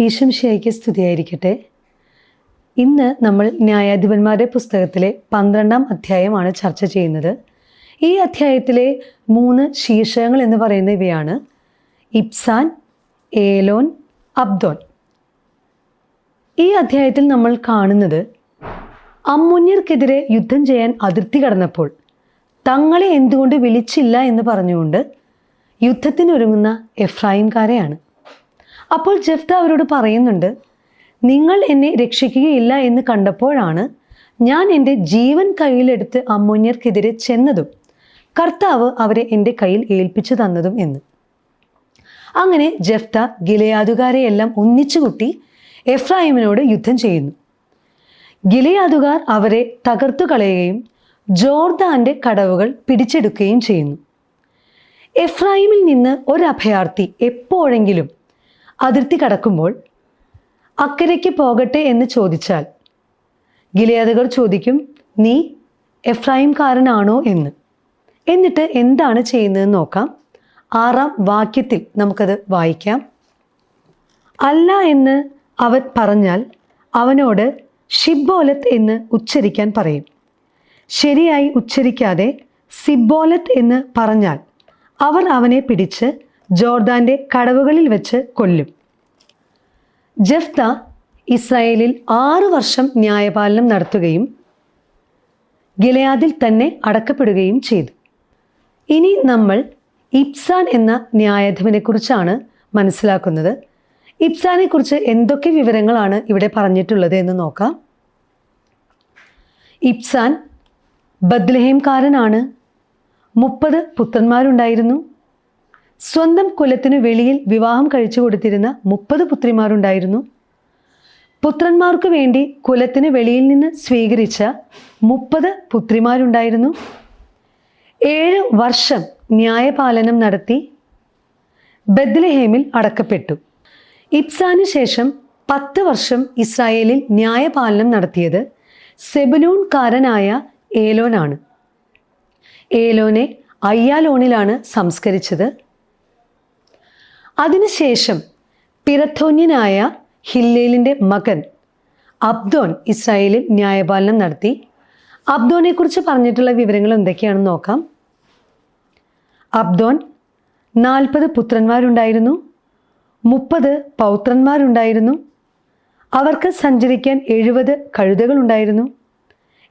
ഈശംശയ്ക്ക് സ്തുതിയായിരിക്കട്ടെ. ഇന്ന് നമ്മൾ ന്യായാധിപന്മാരുടെ പുസ്തകത്തിലെ പന്ത്രണ്ടാം അധ്യായമാണ് ചർച്ച ചെയ്യുന്നത്. ഈ അധ്യായത്തിലെ മൂന്ന് ശീർഷകങ്ങൾ എന്ന് പറയുന്ന ഇവയാണ്. ഇബ്സാൻ ഏലോൻ അബ്ദോൻ. ഈ അധ്യായത്തിൽ നമ്മൾ കാണുന്നത് അമ്മുന്യർക്കെതിരെ യുദ്ധം ചെയ്യാൻ അതിർത്തി കടന്നപ്പോൾ തങ്ങളെ എന്തുകൊണ്ട് വിളിച്ചില്ല എന്ന് പറഞ്ഞുകൊണ്ട് യുദ്ധത്തിനൊരുങ്ങുന്ന എഫ്രായിംകാരെയാണ്. അപ്പോൾ ജഫ്ത അവരോട് പറയുന്നുണ്ട് നിങ്ങൾ എന്നെ രക്ഷിക്കുകയില്ല എന്ന് കണ്ടപ്പോഴാണ് ഞാൻ എന്റെ ജീവൻ കയ്യിലെടുത്ത് അമ്മോന്യർക്കെതിരെ ചെന്നതും കർത്താവ് അവരെ എന്റെ കയ്യിൽ ഏൽപ്പിച്ചു തന്നതും എന്ന്. അങ്ങനെ ജഫ്ത ഗിലയാദുകാരെയെല്ലാം ഒന്നിച്ചുകൂട്ടി എഫ്രാഹിമിനോട് യുദ്ധം ചെയ്യുന്നു. ഗിലയാദുകാർ അവരെ തകർത്തു കളയുകയും ജോർദാന്റെ കടവുകൾ പിടിച്ചെടുക്കുകയും ചെയ്യുന്നു. എഫ്രാഹിമിൽ നിന്ന് ഒരു എപ്പോഴെങ്കിലും അതിർത്തി കടക്കുമ്പോൾ അക്കരയ്ക്ക് പോകട്ടെ എന്ന് ചോദിച്ചാൽ ഗിലയാദകർ ചോദിക്കും നീ എഫ്രൈംകാരനാണോ എന്ന്? എന്നിട്ട് എന്താണ് ചെയ്യുന്നതെന്ന് നോക്കാം. ആറാം വാക്യത്തിൽ നമുക്കത് വായിക്കാം. അല്ല എന്ന് അവൻ പറഞ്ഞാൽ അവനോട് ഷിബോലത്ത് എന്ന് ഉച്ചരിക്കാൻ പറയും. ശരിയായി ഉച്ചരിക്കാതെ സിബോലത്ത് എന്ന് പറഞ്ഞാൽ അവർ അവനെ പിടിച്ച് ജോർദാന്റെ കടവുകളിൽ വെച്ച് കൊല്ലും. ജഫ്ത ഇസ്രായേലിൽ ആറു വർഷം ന്യായപാലനം നടത്തുകയും ഗിലയാദിൽ തന്നെ അടക്കപ്പെടുകയും ചെയ്തു. ഇനി നമ്മൾ ഇബ്സാൻ എന്ന ന്യായാധിപനെക്കുറിച്ചാണ് മനസ്സിലാക്കുന്നത്. ഇബ്സാനെ കുറിച്ച് എന്തൊക്കെ വിവരങ്ങളാണ് ഇവിടെ പറഞ്ഞിട്ടുള്ളത് എന്ന് നോക്കാം. ഇബ്സാൻ ബദ്ലഹേംകാരനാണ് മുപ്പത് പുത്രന്മാരുണ്ടായിരുന്നു. സ്വന്തം കുലത്തിന് വെളിയിൽ വിവാഹം കഴിച്ചു കൊടുത്തിരുന്ന മുപ്പത് പുത്രിമാരുണ്ടായിരുന്നു. പുത്രന്മാർക്ക് വേണ്ടി കുലത്തിന് വെളിയിൽ നിന്ന് സ്വീകരിച്ച മുപ്പത് പുത്രിമാരുണ്ടായിരുന്നു. ഏഴ് വർഷം ന്യായപാലനം നടത്തി ബദ്ലഹേമിൽ അടക്കപ്പെട്ടു. ഇബ്സാനു ശേഷം പത്ത് വർഷം ഇസ്രായേലിൽ ന്യായപാലനം നടത്തിയത് സെബലൂൺകാരനായ ഏലോനാണ്. ഏലോനെ അയ്യാലോണിലാണ് സംസ്കരിച്ചത്. അതിനുശേഷം പിറത്തോന്യനായ ഹില്ലേലിന്റെ മകൻ അബ്ദോൻ ഇസ്രായേലിൽ ന്യായപാലനം നടത്തി. അബ്ദോനെക്കുറിച്ച് പറഞ്ഞിട്ടുള്ള വിവരങ്ങൾ എന്തൊക്കെയാണെന്ന് നോക്കാം. അബ്ദോൻ നാൽപ്പത് പുത്രന്മാരുണ്ടായിരുന്നു. മുപ്പത് പൗത്രന്മാരുണ്ടായിരുന്നു. അവർക്ക് സഞ്ചരിക്കാൻ എഴുപത് കഴുതകളുണ്ടായിരുന്നു.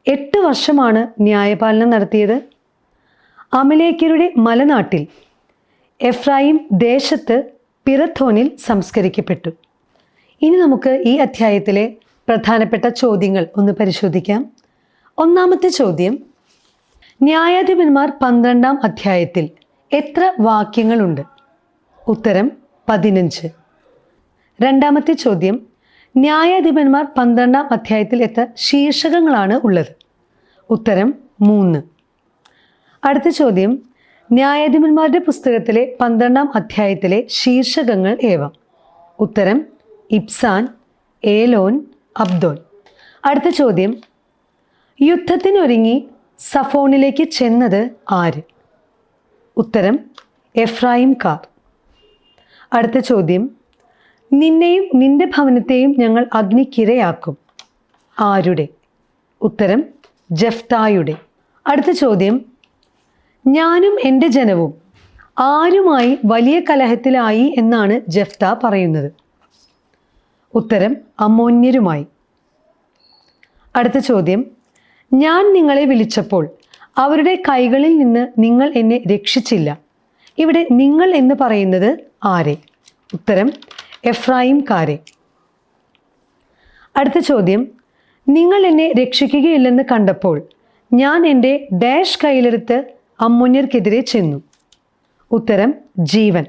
എട്ട് വർഷമാണ് ന്യായപാലനം നടത്തിയത്. അമലേക്കരുടെ മലനാട്ടിൽ എഫ്രായിം ദേശത്ത് പിറത്തോനിൽ സംസ്കരിക്കപ്പെട്ടു. ഇനി നമുക്ക് ഈ അധ്യായത്തിലെ പ്രധാനപ്പെട്ട ചോദ്യങ്ങൾ ഒന്ന് പരിശോധിക്കാം. ഒന്നാമത്തെ ചോദ്യം ന്യായാധിപന്മാർ പന്ത്രണ്ടാം അധ്യായത്തിൽ എത്ര വാക്യങ്ങളുണ്ട്? ഉത്തരം പതിനഞ്ച്. രണ്ടാമത്തെ ചോദ്യം ന്യായാധിപന്മാർ പന്ത്രണ്ടാം അധ്യായത്തിൽ എത്ര ശീർഷകങ്ങളാണ് ഉള്ളത്? ഉത്തരം മൂന്ന്. അടുത്ത ചോദ്യം ന്യായാധിപന്മാരുടെ പുസ്തകത്തിലെ പന്ത്രണ്ടാം അധ്യായത്തിലെ ശീർഷകങ്ങൾ ഏവ. ഉത്തരം ഇബ്സാൻ ഏലോൻ അബ്ദോൻ. അടുത്ത ചോദ്യം യുദ്ധത്തിനൊരുങ്ങി സഫോണിലേക്ക് ചെന്നത് ആര്? ഉത്തരം എഫ്രായിം കാർ. അടുത്ത ചോദ്യം നിന്നെയും നിന്റെ ഭവനത്തെയും ഞങ്ങൾ അഗ്നിക്കിരയാക്കും. ആരുടെ? ഉത്തരം ജഫ്തായുടെ. അടുത്ത ചോദ്യം ഞാനും എന്റെ ജനവും ആരുമായി വലിയ കലഹത്തിലായി എന്നാണ് ജഫ്ത പറയുന്നത്. ഉത്തരം അമോന്യരുമായി. അടുത്ത ചോദ്യം ഞാൻ നിങ്ങളെ വിളിച്ചപ്പോൾ അവരുടെ കൈകളിൽ നിന്ന് നിങ്ങൾ എന്നെ രക്ഷിച്ചില്ല. ഇവിടെ നിങ്ങൾ എന്ന് പറയുന്നത് ആരെ? ഉത്തരം എഫ്രായിംകാരെ. അടുത്ത ചോദ്യം നിങ്ങൾ എന്നെ രക്ഷിക്കുകയില്ലെന്ന് കണ്ടപ്പോൾ ഞാൻ എന്റെ ഡാഷ് കയ്യിലെടുത്ത് അമ്മുന്യർക്കെതിരെ ചെന്നു. ഉത്തരം ജീവൻ.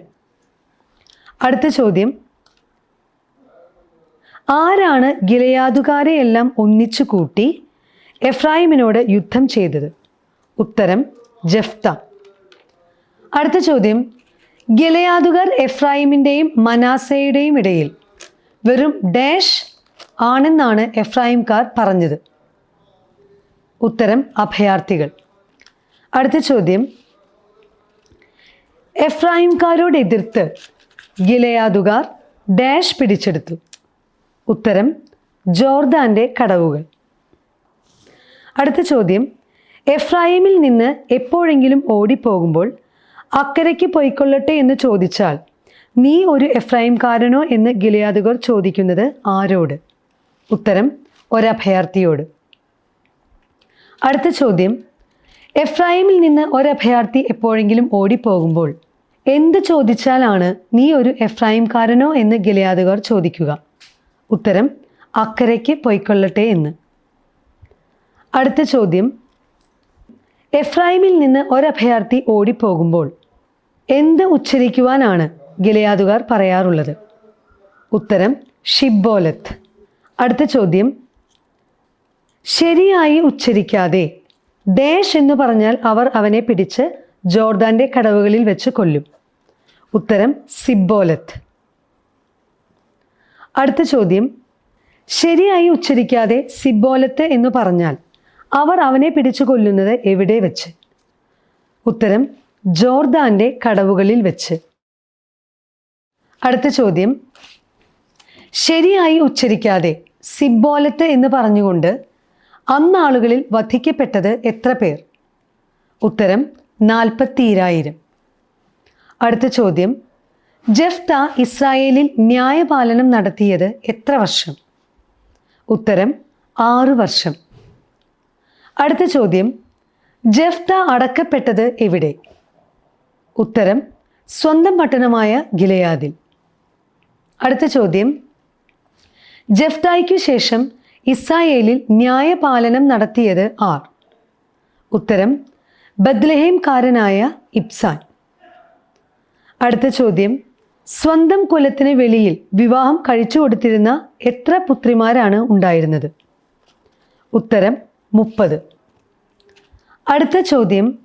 അടുത്ത ചോദ്യം. ആരാണ് ഗിലയാദുകാരെയെല്ലാം ഒന്നിച്ചു കൂട്ടി എഫ്രായിമിനോട് യുദ്ധം ചെയ്തത്? ഉത്തരം ജഫ്ത. അടുത്ത ചോദ്യം. ഗിലയാദുകാർ എഫ്രായിമിന്റെയും മനാസയുടെയും ഇടയിൽ വെറും ഡാഷ് ആണെന്നാണ് എഫ്രായിംകാർ പറഞ്ഞത്. ഉത്തരം അഭയാർത്ഥികൾ. അടുത്ത ചോദ്യം. എഫ്രായിംകാരോട് എതിർത്ത് ഗിലയാദുകാർ ഡാഷ് പിടിച്ചെടുത്തു. ഉത്തരം ജോർദാന്റെ കടവുകൾ. അടുത്ത ചോദ്യം. എഫ്രായിമിൽ നിന്ന് എപ്പോഴെങ്കിലും ഓടിപ്പോകുമ്പോൾ അക്കരയ്ക്ക് പോയിക്കൊള്ളട്ടെ എന്ന് ചോദിച്ചാൽ നീ ഒരു എഫ്രാഹിംകാരനോ എന്ന് ഗിലയാദുകർ ചോദിക്കുന്നത് ആരോട്? ഉത്തരം ഒരഭയാർത്ഥിയോട്. അടുത്ത ചോദ്യം. എഫ്രായിമിൽ നിന്ന് ഒരു ഒരഭയാർത്ഥി എപ്പോഴെങ്കിലും ഓടിപ്പോകുമ്പോൾ എന്ത് ചോദിച്ചാലാണ് നീ ഒരു എഫ്രൈംകാരനോ എന്ന് ഗിലയാദുകാർ ചോദിക്കുക. ഉത്തരം അക്കരയ്ക്ക് പൊയ്ക്കൊള്ളട്ടെ എന്ന്. അടുത്ത ചോദ്യം എഫ്രൈമിൽ നിന്ന് ഒരഭയാർത്ഥി ഓടിപ്പോകുമ്പോൾ എന്ത് ഉച്ചരിക്കുവാനാണ് ഗിലയാദുകാർ പറയാറുള്ളത്? ഉത്തരം ഷിബോലത്ത് അടുത്ത ചോദ്യം ശരിയായി ഉച്ചരിക്കാതെ ഡേഷ് എന്ന് പറഞ്ഞാൽ അവർ അവനെ പിടിച്ച് ജോർദാന്റെ കടവുകളിൽ വെച്ച് കൊല്ലും. ഉത്തരം സിബോലത്ത് അടുത്ത ചോദ്യം. ശരിയായി ഉച്ചരിക്കാതെ സിബോലത്ത് എന്ന് പറഞ്ഞാൽ അവർ അവനെ പിടിച്ചു കൊല്ലുന്നത് എവിടെ വെച്ച്? ഉത്തരം ജോർദാന്റെ കടവുകളിൽ വെച്ച്. അടുത്ത ചോദ്യം. ശരിയായി ഉച്ചരിക്കാതെ സിബോലത്ത് എന്ന് പറഞ്ഞുകൊണ്ട് അന്നാളുകളിൽ വധിക്കപ്പെട്ടത് എത്ര പേർ? ഉത്തരം നാൽപ്പത്തിരായിരം. അടുത്ത ചോദ്യം ജഫ്ത ഇസ്രായേലിൽ ന്യായപാലനം നടത്തിയത് എത്ര വർഷം? ഉത്തരം ആറു വർഷം. അടുത്ത ചോദ്യം ജഫ്ത അടക്കപ്പെട്ടത് എവിടെ? ഉത്തരം സ്വന്തം പട്ടണമായ ഗിലയാദിൽ. അടുത്ത ചോദ്യം ജഫ്തായ്ക്കു ശേഷം ഇസ്രായേലിൽ ന്യായപാലനം നടത്തിയത് ആർ? ഉത്തരം ബദ്ലഹേംകാരനായ ഇബ്സാൻ. അടുത്ത ചോദ്യം സ്വന്തം കുലത്തിന് വെളിയിൽ വിവാഹം കഴിച്ചു കൊടുത്തിരുന്ന എത്ര പുത്രിമാരാണ് ഉണ്ടായിരുന്നത്? ഉത്തരം മുപ്പത്. അടുത്ത ചോദ്യം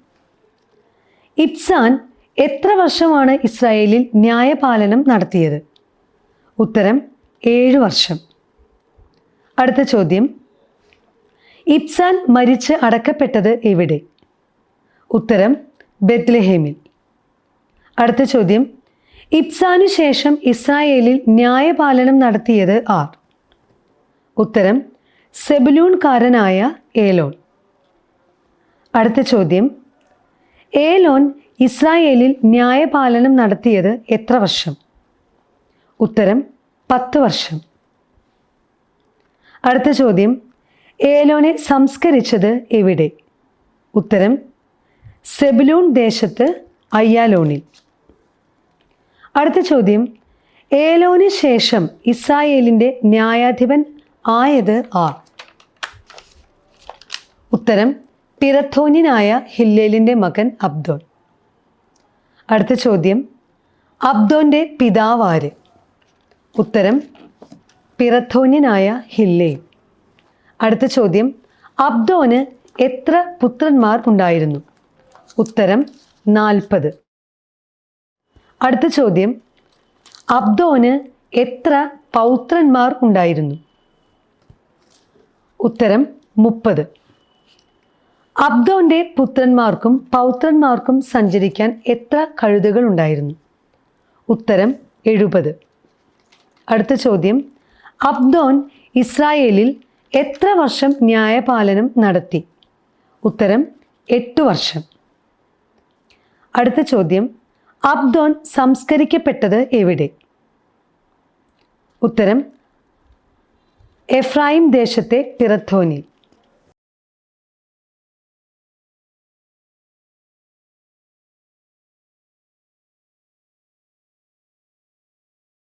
ഇബ്സാൻ എത്ര വർഷമാണ് ഇസ്രായേലിൽ ന്യായപാലനം നടത്തിയത്? ഉത്തരം ഏഴ് വർഷം. അടുത്ത ചോദ്യം. ഇബ്സാൻ മരിച്ച് അടക്കപ്പെട്ടത് എവിടെ? ഉത്തരം ബെത്ലഹേമിൽ അടുത്ത ചോദ്യം. ഇബ്സാനു ശേഷം ഇസ്രായേലിൽ ന്യായപാലനം നടത്തിയത് ആർ? ഉത്തരം സെബലൂൺകാരനായ ഏലോൺ. അടുത്ത ചോദ്യം. ഏലോൻ ഇസ്രായേലിൽ ന്യായപാലനം നടത്തിയത് എത്ര വർഷം? ഉത്തരം പത്ത് വർഷം. അടുത്ത ചോദ്യം. ഏലോനെ സംസ്കരിച്ചത് എവിടെ? ഉത്തരം സെബിലൂൺ ദേശത്ത് അയ്യാലോണിൽ. അടുത്ത ചോദ്യം. ഏലോന് ശേഷം ഇസ്രായേലിന്റെ ന്യായാധിപൻ ആയത് ആ ഉത്തരം പിറത്തോന്യനായ ഹില്ലേലിന്റെ മകൻ അബ്ദോൻ അടുത്ത ചോദ്യം. അബ്ദോന്റെ പിതാവാര് ഉത്തരം പിറത്തോന്യനായ ഹില്ലേ. അടുത്ത ചോദ്യം അബ്ദോന് എത്ര പുത്രന്മാർ ഉണ്ടായിരുന്നു? ഉത്തരം നാൽപ്പത്. അടുത്ത ചോദ്യം അബ്ദോന് എത്ര പൗത്രന്മാർ ഉണ്ടായിരുന്നു? ഉത്തരം മുപ്പത്. അബ്ദോന്റെ പുത്രന്മാർക്കും പൗത്രന്മാർക്കും സഞ്ചരിക്കാൻ എത്ര കഴുതകൾ ഉണ്ടായിരുന്നു? ഉത്തരം എഴുപത്. അടുത്ത ചോദ്യം അബ്ദോൻ ഇസ്രായേലിൽ എത്ര വർഷം ന്യായപാലനം നടത്തി? ഉത്തരം എട്ട് വർഷം. അടുത്ത ചോദ്യം അബ്ദോൻ സംസ്കരിക്കപ്പെട്ടത് എവിടെ? ഉത്തരം എഫ്രൈം ദേശത്തെ പിറത്തോനിൽ